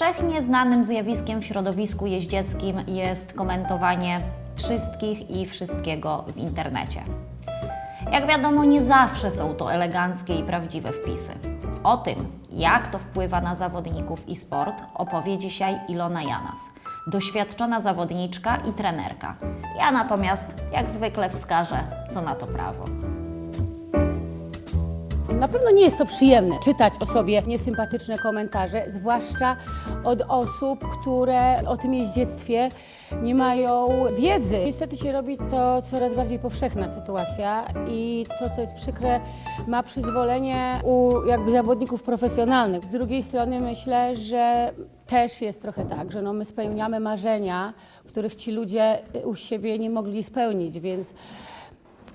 Powszechnie znanym zjawiskiem w środowisku jeździeckim jest komentowanie wszystkich i wszystkiego w internecie. Jak wiadomo, nie zawsze są to eleganckie i prawdziwe wpisy. O tym, jak to wpływa na zawodników i sport, opowie dzisiaj Ilona Janas, doświadczona zawodniczka i trenerka. Ja natomiast, jak zwykle, wskażę, co na to prawo. Na pewno nie jest to przyjemne czytać o sobie niesympatyczne komentarze, zwłaszcza od osób, które o tym jeździectwie nie mają wiedzy. Niestety się robi to coraz bardziej powszechna sytuacja i to, co jest przykre, ma przyzwolenie u jakby zawodników profesjonalnych. Z drugiej strony myślę, że też jest trochę tak, że no my spełniamy marzenia, których ci ludzie u siebie nie mogli spełnić, więc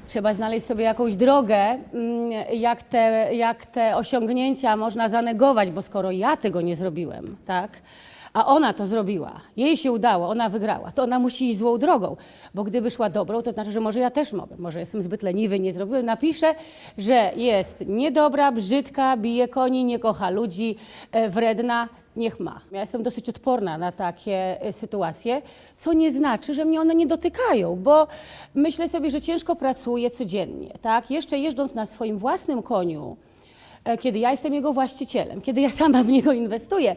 Trzeba znaleźć sobie jakąś drogę, mm, jak te, jak te osiągnięcia można zanegować, bo skoro ja tego nie zrobiłem, tak, a ona to zrobiła, jej się udało, ona wygrała, to ona musi iść złą drogą, bo gdyby szła dobrą, to znaczy, że może ja też mogę, może jestem zbyt leniwy, nie zrobiłem, napiszę, że jest niedobra, brzydka, bije koni, nie kocha ludzi, e, wredna, niech ma. Ja jestem dosyć odporna na takie e, sytuacje, co nie znaczy, że mnie one nie dotykają, bo myślę sobie, że ciężko pracuję codziennie, tak? Jeszcze jeżdżąc na swoim własnym koniu, e, kiedy ja jestem jego właścicielem, kiedy ja sama w niego inwestuję,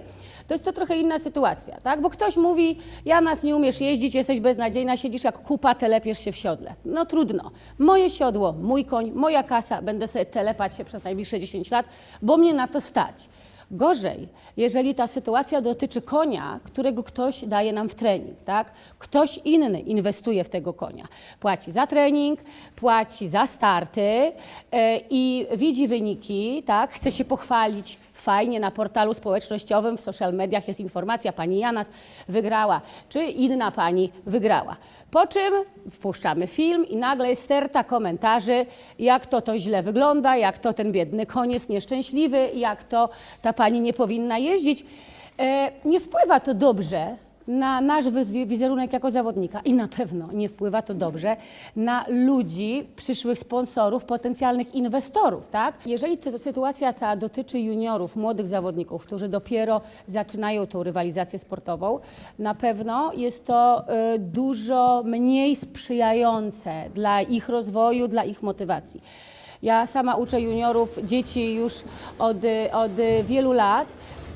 to jest to trochę inna sytuacja, tak? Bo ktoś mówi, ja nas nie umiesz jeździć, jesteś beznadziejna, siedzisz jak kupa, telepiesz się w siodle. No trudno. Moje siodło, mój koń, moja kasa, będę sobie telepać się przez najbliższe 10 lat, bo mnie na to stać. Gorzej, jeżeli ta sytuacja dotyczy konia, którego ktoś daje nam w trening, tak? Ktoś inny inwestuje w tego konia. Płaci za trening, płaci za starty e, i widzi wyniki, tak? Chce się pochwalić fajnie na portalu społecznościowym, w social mediach jest informacja, pani Janas wygrała, czy inna pani wygrała. Po czym wpuszczamy film i nagle jest sterta komentarzy, jak to to źle wygląda, jak to ten biedny jest nieszczęśliwy, jak to ta pani nie powinna jeździć. E, nie wpływa to dobrze na nasz wiz- wizerunek jako zawodnika i na pewno nie wpływa to dobrze na ludzi, przyszłych sponsorów, potencjalnych inwestorów, tak? Jeżeli to sytuacja ta dotyczy juniorów, młodych zawodników, którzy dopiero zaczynają tą rywalizację sportową, na pewno jest to y, dużo mniej sprzyjające dla ich rozwoju, dla ich motywacji. Ja sama uczę juniorów, dzieci już od, y, od wielu lat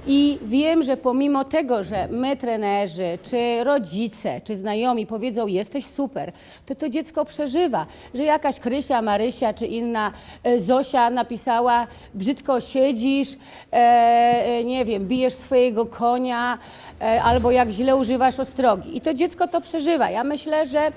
i wiem, że pomimo tego, że my trenerzy, czy rodzice, czy znajomi powiedzą, jesteś super, to to dziecko przeżywa, że jakaś Krysia, Marysia, czy inna e, Zosia napisała, brzydko siedzisz, e, e, nie wiem, bijesz swojego konia, e, albo jak źle używasz ostrogi. I to dziecko to przeżywa. Ja myślę, że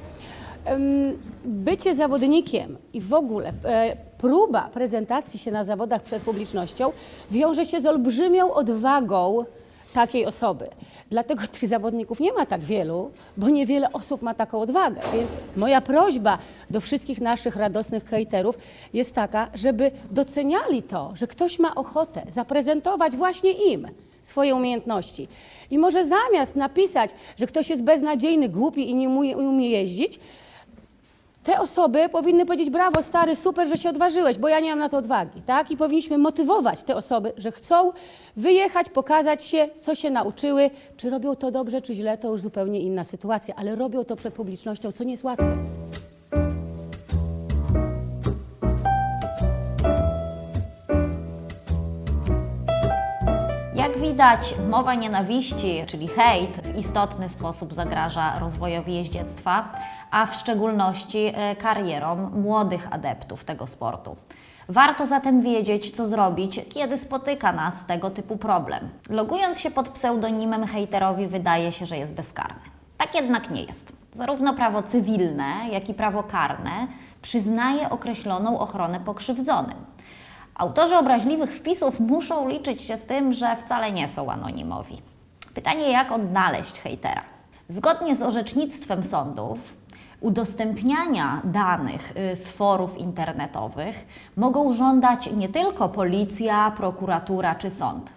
bycie zawodnikiem i w ogóle e, próba prezentacji się na zawodach przed publicznością wiąże się z olbrzymią odwagą takiej osoby. Dlatego tych zawodników nie ma tak wielu, bo niewiele osób ma taką odwagę. Więc moja prośba do wszystkich naszych radosnych hejterów jest taka, żeby doceniali to, że ktoś ma ochotę zaprezentować właśnie im swoje umiejętności. I może zamiast napisać, że ktoś jest beznadziejny, głupi i nie umie, jeździć, te osoby powinny powiedzieć brawo stary, super, że się odważyłeś, bo ja nie mam na to odwagi, tak? I powinniśmy motywować te osoby, że chcą wyjechać, pokazać się, co się nauczyły, czy robią to dobrze, czy źle, to już zupełnie inna sytuacja, ale robią to przed publicznością, co nie jest łatwe. Jak widać, mowa nienawiści, czyli hejt, w istotny sposób zagraża rozwojowi jeździectwa, a w szczególności e, karierom młodych adeptów tego sportu. Warto zatem wiedzieć, co zrobić, kiedy spotyka nas tego typu problem. Logując się pod pseudonimem hejterowi, wydaje się, że jest bezkarny. Tak jednak nie jest. Zarówno prawo cywilne, jak i prawo karne przyznaje określoną ochronę pokrzywdzonym. Autorzy obraźliwych wpisów muszą liczyć się z tym, że wcale nie są anonimowi. Pytanie, jak odnaleźć hejtera? Zgodnie z orzecznictwem sądów, udostępniania danych y, z forów internetowych mogą żądać nie tylko policja, prokuratura czy sąd.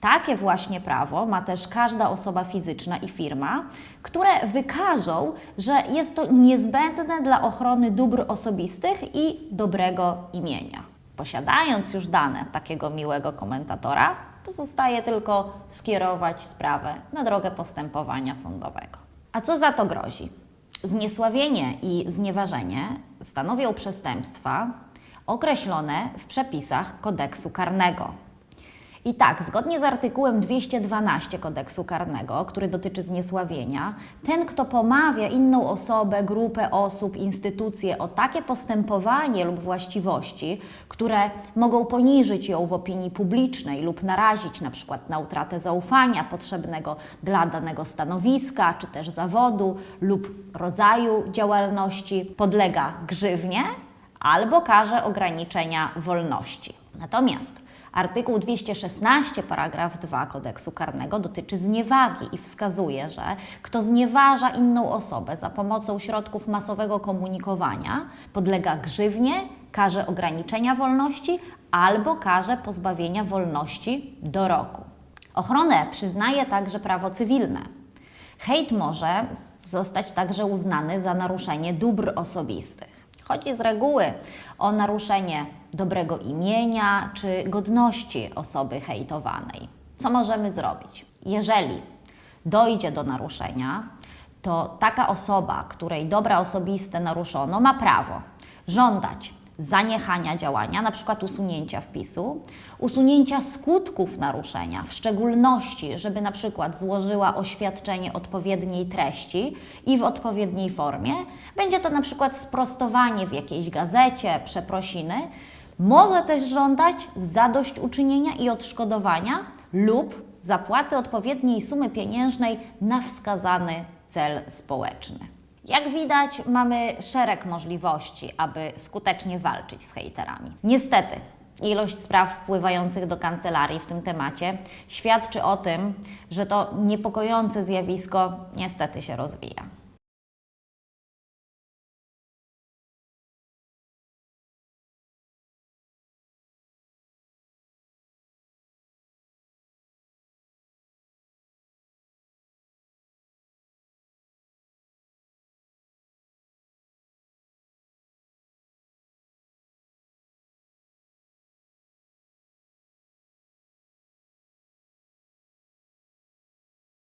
Takie właśnie prawo ma też każda osoba fizyczna i firma, które wykażą, że jest to niezbędne dla ochrony dóbr osobistych i dobrego imienia. Posiadając już dane takiego miłego komentatora, Pozostaje tylko skierować sprawę na drogę postępowania sądowego. A co za to grozi? Zniesławienie i znieważenie stanowią przestępstwa określone w przepisach kodeksu karnego. I tak, zgodnie z artykułem 212 kodeksu karnego, który dotyczy zniesławienia, ten, kto pomawia inną osobę, grupę osób, instytucje o takie postępowanie lub właściwości, które mogą poniżyć ją w opinii publicznej lub narazić na przykład na utratę zaufania potrzebnego dla danego stanowiska czy też zawodu lub rodzaju działalności, podlega grzywnie albo karze ograniczenia wolności. Natomiast Artykuł 216, paragraf 2 kodeksu karnego dotyczy zniewagi i wskazuje, że kto znieważa inną osobę za pomocą środków masowego komunikowania, podlega grzywnie, karze ograniczenia wolności albo karze pozbawienia wolności do roku. Ochronę przyznaje także prawo cywilne. Hejt może zostać także uznany za naruszenie dóbr osobistych. Chodzi z reguły o naruszenie dobrego imienia czy godności osoby hejtowanej. Co możemy zrobić? Jeżeli dojdzie do naruszenia, to taka osoba, której dobra osobiste naruszono, ma prawo żądać zaniechania działania, na przykład usunięcia wpisu, usunięcia skutków naruszenia, w szczególności, żeby na przykład złożyła oświadczenie odpowiedniej treści i w odpowiedniej formie. Będzie to na przykład sprostowanie w jakiejś gazecie, przeprosiny. Może też żądać zadośćuczynienia i odszkodowania lub zapłaty odpowiedniej sumy pieniężnej na wskazany cel społeczny. Jak widać, mamy szereg możliwości, aby skutecznie walczyć z hejterami. Niestety, ilość spraw wpływających do kancelarii w tym temacie świadczy o tym, że to niepokojące zjawisko niestety się rozwija.